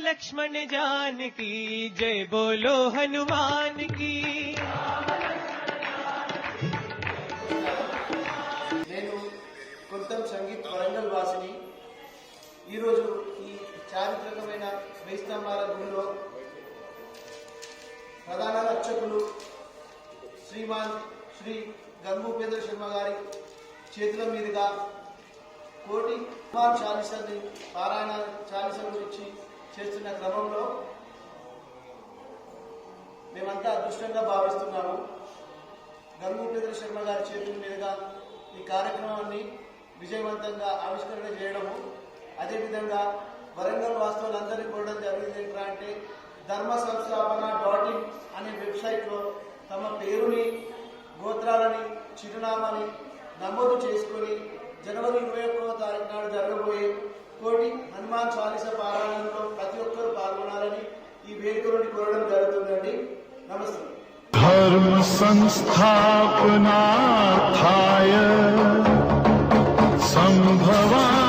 लक्ष्मण जान की जय बोलो हनुमान की నేను కొంతం సంగీత్ వరంగల్ వాసిని ఈరోజు ఈ చారిత్రకమైన వెయ్యి స్తంభాల గుడిలో ప్రధాన రక్షకులు శ్రీమాన్ శ్రీ గంగూపేంద్ర శర్మ గారి చేతుల మీదుగా కోటి హనుమాన్ చాలీసాని పారాయణ చాలీస గురించి చేస్తున్న క్రమంలో మేమంతా అదృష్టంగా భావిస్తున్నాము. గంగూపేంద్ర శర్మ గారి చేతుల మీదుగా ఈ కార్యక్రమాన్ని విజయవంతంగా ఆవిష్కరణ చేయడము అదేవిధంగా వరంగల్ వాస్తవులందరినీ కోరడం జరిగింది ఏంట్రా అంటే ధర్మ సంస్థాపన డాట్ ఇన్ అనే వెబ్సైట్లో తమ పేరుని గోత్రాలని చిరునామాని నమోదు చేసుకొని జనవరి ఇరవై ఒక్కవ తారీఖు నాడు జరగబోయే కోటి హనుమాన్ చాలీస పారాయణంలో వేడుకలను కోరడం జరుగుతుందండి. నమస్తే. ధర్మ సంస్థాపనార్థాయ సంభవా